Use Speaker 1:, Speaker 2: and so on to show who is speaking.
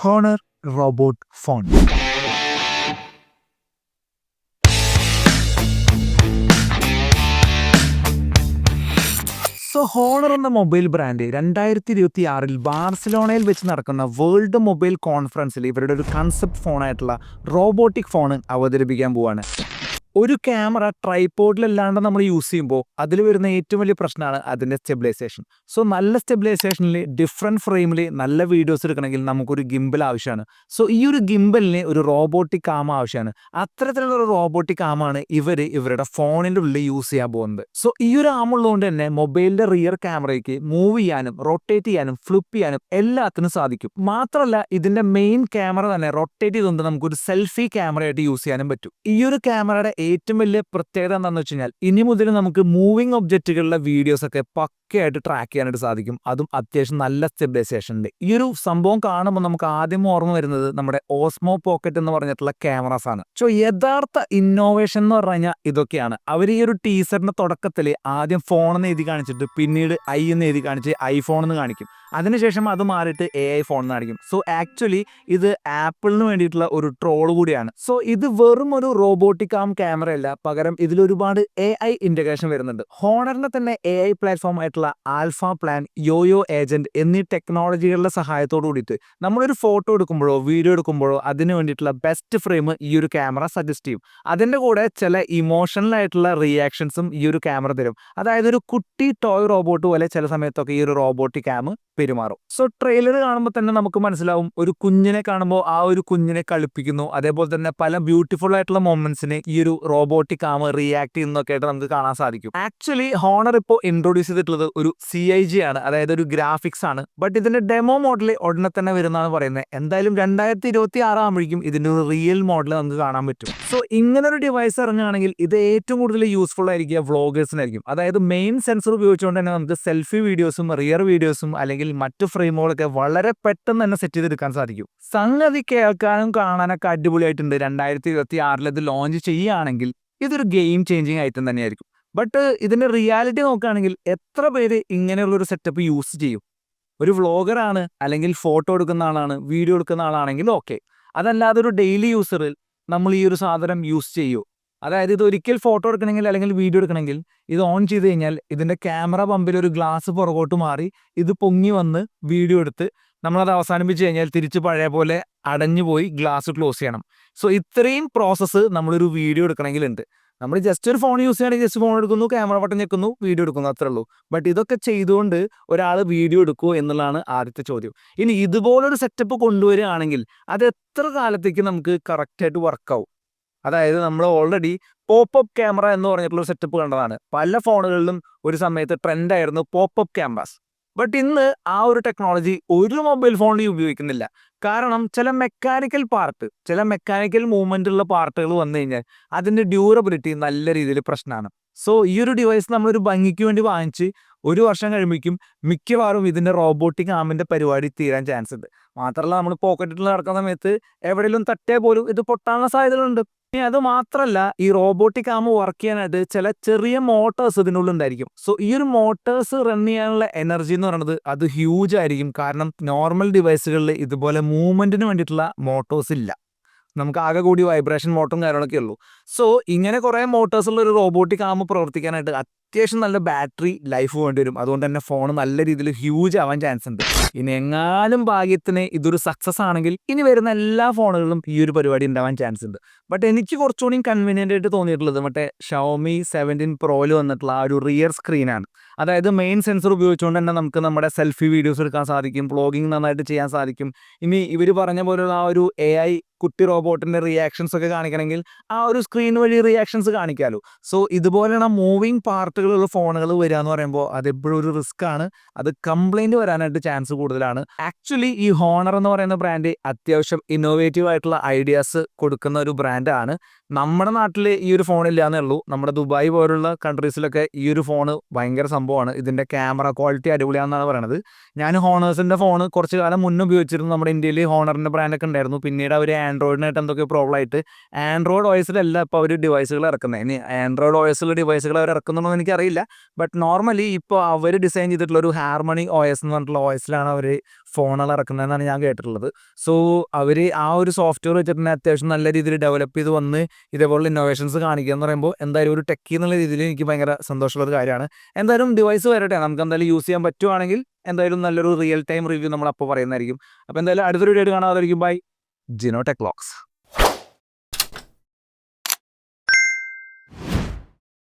Speaker 1: Honor robot phone so Honor എന്ന mobile brand രണ്ടായിരത്തി ഇരുപത്തി ആറിൽ ബാർസലോണയിൽ വെച്ച് നടക്കുന്ന വേൾഡ് മൊബൈൽ കോൺഫറൻസിൽ ഇവരുടെ ഒരു കൺസെപ്റ്റ് ഫോണായിട്ടുള്ള റോബോട്ടിക് ഫോൺ അവതരിപ്പിക്കാൻ പോവാണ്. ഒരു ക്യാമറ ട്രൈപോഡിലല്ലാണ്ട് നമ്മൾ യൂസ് ചെയ്യുമ്പോൾ അതിൽ വരുന്ന ഏറ്റവും വലിയ പ്രശ്നമാണ് അതിന്റെ സ്റ്റെബിലൈസേഷൻ സോ നല്ല സ്റ്റെബിലൈസേഷനിൽ ഡിഫറെന്റ് ഫ്രെയിമിൽ നല്ല വീഡിയോസ് എടുക്കണമെങ്കിൽ നമുക്കൊരു ഗിംബൽ ആവശ്യമാണ്. സോ ഈ ഒരു ഗിംബലിന് ഒരു റോബോട്ടിക് കാമ ആവശ്യമാണ്. അത്തരത്തിലുള്ള ഒരു റോബോട്ടിക് ആമാണ് ഇവർ ഇവരുടെ ഫോണിന്റെ ഉള്ളിൽ യൂസ് ചെയ്യാൻ പോകുന്നത്. സോ ഈ ഒരു ആം ഉള്ളതുകൊണ്ട് തന്നെ മൊബൈലിന്റെ റിയർ ക്യാമറയ്ക്ക് മൂവ് ചെയ്യാനും റൊട്ടേറ്റ് ചെയ്യാനും ഫ്ലിപ്പ് ചെയ്യാനും എല്ലാത്തിനും സാധിക്കും. മാത്രമല്ല ഇതിന്റെ മെയിൻ ക്യാമറ തന്നെ റൊട്ടേറ്റ് ചെയ്തുകൊണ്ട് നമുക്കൊരു സെൽഫി ക്യാമറയായിട്ട് യൂസ് ചെയ്യാനും പറ്റും. ഈ ഒരു ക്യാമറയുടെ ഏറ്റവും വലിയ പ്രത്യേകത എന്താണെന്ന് വെച്ച് കഴിഞ്ഞാൽ ഇനി മുതൽ നമുക്ക് മൂവിങ് ഒബ്ജക്റ്റുകളുടെ വീഡിയോസ് ഒക്കെ പക്കയായിട്ട് ട്രാക്ക് ചെയ്യാനായിട്ട് സാധിക്കും. അതും അത്യാവശ്യം നല്ല സ്റ്റെബിലൈസേഷനിൽ ഈ ഒരു സംഭവം കാണുമ്പോൾ നമുക്ക് ആദ്യം ഓർമ്മ വരുന്നത് നമ്മുടെ ഓസ്മോ പോക്കറ്റ് എന്ന് പറഞ്ഞിട്ടുള്ള ക്യാമറാസ് ആണ്. സോ യഥാർത്ഥ ഇന്നോവേഷൻ എന്ന് പറഞ്ഞു കഴിഞ്ഞാൽ ഇതൊക്കെയാണ്. അവർ ഈ ഒരു ടീസറിന്റെ തുടക്കത്തിൽ ആദ്യം ഫോൺ എന്ന് എഴുതി കാണിച്ചിട്ട് പിന്നീട് ഐ എന്ന് എഴുതി കാണിച്ച് ഐഫോൺ എന്ന് കാണിക്കും. അതിനുശേഷം അത് മാറിയിട്ട് എ ഐ ഫോൺ എന്ന് കാണിക്കും. സോ ആക്ച്വലി ഇത് ആപ്പിളിന് വേണ്ടിയിട്ടുള്ള ഒരു ട്രോൾ കൂടിയാണ്. സോ ഇത് വെറും ഒരു റോബോട്ടിക് ആം ക്യാമറ പകരം ഇതിൽ ഒരുപാട് എ ഐ ഇന്റഗ്രേഷൻ വരുന്നുണ്ട്. ഹോണറിന്റെ തന്നെ എ ഐ പ്ലാറ്റ്ഫോം ആയിട്ടുള്ള ആൽഫ പ്ലാൻ യോയോ ഏജന്റ് എന്നീ ടെക്നോളജികളുടെ സഹായത്തോട് കൂടിയിട്ട് നമ്മളൊരു ഫോട്ടോ എടുക്കുമ്പോഴോ വീഡിയോ എടുക്കുമ്പോഴോ അതിന് വേണ്ടിയിട്ടുള്ള ബെസ്റ്റ് ഫ്രെയിം ഈ ഒരു ക്യാമറ സജസ്റ്റ് ചെയ്യും. അതിന്റെ കൂടെ ചില ഇമോഷണൽ ആയിട്ടുള്ള റിയാക്ഷൻസും ഈ ഒരു ക്യാമറ തരും. അതായത് ഒരു കുട്ടി ടോയ് റോബോട്ട് പോലെ ചില സമയത്തൊക്കെ ഈ ഒരു റോബോട്ടിക് ക്യാം പെരുമാറും. സോ ട്രെയിലർ കാണുമ്പോൾ തന്നെ നമുക്ക് മനസ്സിലാവും ഒരു കുഞ്ഞിനെ കാണുമ്പോൾ ആ ഒരു കുഞ്ഞിനെ കളിപ്പിക്കുന്നു. അതേപോലെ തന്നെ പല ബ്യൂട്ടിഫുൾ ആയിട്ടുള്ള മൊമെന്റ്സിനെ ഈ ഒരു റോബോട്ടിക് ആമ റിയാക്ട് ചെയ്യുന്നൊക്കെ ആയിട്ട് നമുക്ക് കാണാൻ സാധിക്കും. ആക്ച്വലി ഹോണർ ഇപ്പോൾ ഇൻട്രൊഡ്യൂസ് ചെയ്തിട്ടുള്ളത് ഒരു സി ഐ ജി ആണ്. അതായത് ഒരു ഗ്രാഫിക്സ് ആണ്. ബട്ട് ഇതിന്റെ ഡെമോ മോഡൽ ഉടനെ തന്നെ വരുന്നതാണ് പറയുന്നത്. എന്തായാലും രണ്ടായിരത്തി ഇരുപത്തി ആറാകുമ്പോഴേക്കും ഇതിന്റെ ഒരു റിയൽ മോഡൽ നമുക്ക് കാണാൻ പറ്റും. സോ ഇങ്ങനെ ഒരു ഡിവൈസ് ഇറങ്ങുകയാണെങ്കിൽ ഇത് ഏറ്റവും കൂടുതൽ യൂസ്ഫുൾ ആയിരിക്കുക വ്ളോഗേഴ്സിനായിരിക്കും അതായത് മെയിൻ സെൻസർ ഉപയോഗിച്ചുകൊണ്ട് തന്നെ നമുക്ക് സെൽഫി വീഡിയോസും റിയർ വീഡിയോസും അല്ലെങ്കിൽ മറ്റു ഫ്രെയിമുകളൊക്കെ വളരെ പെട്ടെന്ന് തന്നെ സെറ്റ് ചെയ്തെടുക്കാൻ സാധിക്കും. സംഗതി കേൾക്കാനും കാണാനൊക്കെ അടിപൊളിയായിട്ടുണ്ട്. രണ്ടായിരത്തി ഇരുപത്തി ആറിൽ ഇത് ലോഞ്ച് ചെയ്യുകയാണെങ്കിൽ ഇതൊരു ഗെയിം ചേഞ്ചിങ് ഐറ്റം തന്നെയായിരിക്കും. ബട്ട് ഇതിന്റെ റിയാലിറ്റി നോക്കുകയാണെങ്കിൽ എത്ര പേര് ഇങ്ങനെയുള്ളൊരു സെറ്റപ്പ് യൂസ് ചെയ്യും? ഒരു വ്ളോഗറാണ് അല്ലെങ്കിൽ ഫോട്ടോ എടുക്കുന്ന ആളാണ് വീഡിയോ എടുക്കുന്ന ആളാണെങ്കിൽ ഓക്കെ അതല്ലാതെ ഒരു ഡെയിലി യൂസറിൽ നമ്മൾ ഈ ഒരു സാധനം യൂസ് ചെയ്യൂ? അതായത് ഇത് ഒരിക്കൽ ഫോട്ടോ എടുക്കണമെങ്കിൽ അല്ലെങ്കിൽ വീഡിയോ എടുക്കണമെങ്കിൽ ഇത് ഓൺ ചെയ്ത് കഴിഞ്ഞാൽ ഇതിന്റെ ക്യാമറ പമ്പിൽ ഒരു ഗ്ലാസ് പുറകോട്ട് മാറി ഇത് പൊങ്ങി വന്ന് വീഡിയോ എടുത്ത് നമ്മളത് അവസാനിപ്പിച്ച് കഴിഞ്ഞാൽ തിരിച്ച് പഴയ പോലെ അടഞ്ഞു പോയി ഗ്ലാസ് ക്ലോസ് ചെയ്യണം. സോ ഇത്രയും പ്രോസസ്സ് നമ്മളൊരു വീഡിയോ എടുക്കണമെങ്കിൽ ഉണ്ട്. നമ്മൾ ജസ്റ്റ് ഒരു ഫോൺ യൂസ് ചെയ്യുകയാണെങ്കിൽ ജസ്റ്റ് ഫോൺ എടുക്കുന്നു ക്യാമറ ബട്ടൺ ഞെക്കുന്നു വീഡിയോ എടുക്കുന്നു അത്രേ ഉള്ളൂ. ബട്ട് ഇതൊക്കെ ചെയ്തുകൊണ്ട് ഒരാൾ വീഡിയോ എടുക്കുമോ എന്നുള്ളതാണ് ആദ്യത്തെ ചോദ്യം. ഇനി ഇതുപോലൊരു സെറ്റപ്പ് കൊണ്ടുവരികയാണെങ്കിൽ അത് എത്ര കാലത്തേക്ക് നമുക്ക് കറക്റ്റായിട്ട് വർക്കാവും അതായത് നമ്മൾ ഓൾറെഡി പോപ്പപ്പ് ക്യാമറ എന്ന് പറഞ്ഞിട്ടുള്ള ഒരു സെറ്റപ്പ് കണ്ടതാണ്. പല ഫോണുകളിലും ഒരു സമയത്ത് ട്രെൻഡായിരുന്നു പോപ്പപ്പ് ക്യാമറാസ് ബട്ട് ഇന്ന് ആ ഒരു ടെക്നോളജി ഒരു മൊബൈൽ ഫോണിലും ഉപയോഗിക്കുന്നില്ല. കാരണം ചില മെക്കാനിക്കൽ പാർട്ട് ചില മെക്കാനിക്കൽ മൂവ്മെന്റ് ഉള്ള പാർട്ടുകൾ വന്നു കഴിഞ്ഞാൽ അതിന്റെ ഡ്യൂറബിലിറ്റി നല്ല രീതിയിൽ പ്രശ്നമാണ്. സോ ഈ ഒരു ഡിവൈസ് നമ്മളൊരു ഭംഗിക്ക് വേണ്ടി വാങ്ങിച്ച് ഒരു വർഷം കഴിയുമ്പോഴേക്കും മിക്കവാറും ഇതിന്റെ റോബോട്ടിക് ആമിന്റെ പരിപാടി തീരാൻ ചാൻസ് ഉണ്ട്. മാത്രമല്ല നമ്മൾ പോക്കറ്റിൽ നടക്കുന്ന സമയത്ത് എവിടെയെങ്കിലും തട്ടിയാൽ പോലും ഇത് പൊട്ടാനുള്ള സാധ്യതകളുണ്ട്. ഇനി അത് മാത്രമല്ല ഈ റോബോട്ടിക് ആമ വർക്ക് ചെയ്യാനായിട്ട് ചില ചെറിയ മോട്ടേഴ്സ് ഇതിനുള്ളിൽ ഉണ്ടായിരിക്കും. സോ ഈ ഒരു മോട്ടേഴ്സ് റൺ ചെയ്യാനുള്ള എനർജി എന്ന് പറയുന്നത് അത് ഹ്യൂജ് ആയിരിക്കും. കാരണം നോർമൽ ഡിവൈസുകളിൽ ഇതുപോലെ മൂവ്മെന്റിന് വേണ്ടിയിട്ടുള്ള മോട്ടോഴ്സ് ഇല്ല. നമുക്ക് ആകെ കൂടി വൈബ്രേഷൻ മോട്ടറും കാര്യങ്ങളൊക്കെ ഉള്ളൂ. സോ ഇങ്ങനെ കുറേ മോട്ടോഴ്സ് ഉള്ള ഒരു റോബോട്ടിക് ആമ പ്രവർത്തിക്കാനായിട്ട് അത്യാവശ്യം നല്ല ബാറ്ററി ലൈഫ് വേണ്ടി വരും. അതുകൊണ്ട് തന്നെ ഫോൺ നല്ല രീതിയിൽ ഹ്യൂജ് ആവാൻ ചാൻസ് ഉണ്ട്. ഇനി എങ്ങാനും ഭാഗ്യത്തിന് ഇതൊരു സക്സസ് ആണെങ്കിൽ ഇനി വരുന്ന എല്ലാ ഫോണുകളിലും ഈ ഒരു പരിപാടി ഉണ്ടാവാൻ ചാൻസ് ഉണ്ട്. ബട്ട് എനിക്ക് കുറച്ചുകൂടി കൺവീനിയന്റ് ആയിട്ട് തോന്നിയിട്ടുള്ളത് മറ്റേ ഷോമി സെവന്റീൻ പ്രോയിൽ വന്നിട്ടുള്ള ആ ഒരു റിയർ സ്ക്രീനാണ് അതായത് മെയിൻ സെൻസർ ഉപയോഗിച്ചുകൊണ്ട് തന്നെ നമുക്ക് നമ്മുടെ സെൽഫി വീഡിയോസ് എടുക്കാൻ സാധിക്കും വ്ളോഗിങ് നന്നായിട്ട് ചെയ്യാൻ സാധിക്കും. ഇനി ഇവർ പറഞ്ഞ പോലുള്ള ആ ഒരു എ ഐ കുട്ടി റോബോട്ടിന്റെ റിയാക്ഷൻസ് ഒക്കെ കാണിക്കണമെങ്കിൽ ആ ഒരു സ്ക്രീൻ വഴി റിയാക്ഷൻസ് കാണിക്കാമല്ലോ സോ ഇതുപോലെയുള്ള മൂവിങ് പാർട്ടുകളുള്ള ഫോണുകൾ വരിക എന്ന് പറയുമ്പോൾ അതെപ്പോഴും ഒരു റിസ്ക് ആണ്. അത് കംപ്ലൈന്റ് വരാനായിട്ട് ചാൻസ് കൂടുതലാണ്. ആക്ച്വലി ഈ ഹോണർ എന്ന് പറയുന്ന ബ്രാൻഡ് അത്യാവശ്യം ഇന്നോവേറ്റീവ് ആയിട്ടുള്ള ഐഡിയാസ് കൊടുക്കുന്ന ഒരു ബ്രാൻഡാണ് നമ്മുടെ നാട്ടിൽ ഈ ഒരു ഫോൺ ഇല്ല എന്നേ ഉള്ളൂ. നമ്മുടെ ദുബായ് പോലുള്ള കൺട്രീസിലൊക്കെ ഈ ഒരു ഫോൺ ഭയങ്കര സംഭവമാണ്. ഇതിന്റെ ക്യാമറ ക്വാളിറ്റി അടിപൊളിയാണെന്നാണ് പറയുന്നത് ഞാൻ ഹോണേഴ്സിന്റെ ഫോൺ കുറച്ച് കാലം മുന്നേ ഉപയോഗിച്ചിരുന്നു. നമ്മുടെ ഇന്ത്യയിൽ ഹോണറിന്റെ ബ്രാൻഡൊക്കെ ഉണ്ടായിരുന്നു. പിന്നീട് അവർ ആൻഡ്രോയിഡിനായിട്ട് എന്തൊക്കെ പ്രോബ്ലം ആയിട്ട് ആൻഡ്രോയിഡ് ഓയസിലല്ല ഇപ്പോൾ അവർ ഡിവൈസുകൾ ഇറക്കുന്നത്. ഇനി ആൻഡ്രോയിഡ് ഓയസിലുള്ള ഡിവൈസുകൾ അവർ ഇറക്കുന്നുണ്ടോ എന്ന് എനിക്കറിയില്ല. ബട്ട് നോർമലി ഇപ്പോൾ അവർ ഡിസൈൻ ചെയ്തിട്ടുള്ള ഒരു ഹാർമണി ഓയസ് എന്ന് പറഞ്ഞിട്ടുള്ള ഓയസിലാണ് അവർ ഫോണുകൾ ഇറക്കുന്നതെന്നാണ് ഞാൻ കേട്ടിട്ടുള്ളത്. സോ അവർ ആ ഒരു സോഫ്റ്റ്വെയർ വെച്ചിട്ട് തന്നെ അത്യാവശ്യം നല്ല രീതിയിൽ ഡെവലപ്പ് ചെയ്ത് വന്ന് ഇതേപോലുള്ള ഇന്നോവേഷൻസ് കാണിക്കുക എന്ന് പറയുമ്പോൾ എന്തായാലും ഒരു ടെക്കി എന്നുള്ള രീതിയിൽ എനിക്ക് ഭയങ്കര സന്തോഷമുള്ള ഒരു കാര്യമാണ്. എന്തായാലും ഡിവൈസ് വരട്ടെ. നമുക്ക് എന്തായാലും യൂസ് ചെയ്യാൻ പറ്റുവാണെങ്കിൽ എന്തായാലും നല്ലൊരു റിയൽ ടൈം റിവ്യൂ നമ്മൾ അപ്പോൾ പറയുന്നതായിരിക്കും. അപ്പോൾ എന്തായാലും അടുത്തൊരു വീഡിയോ കാണാതായിരിക്കും. Bye Jino tech locks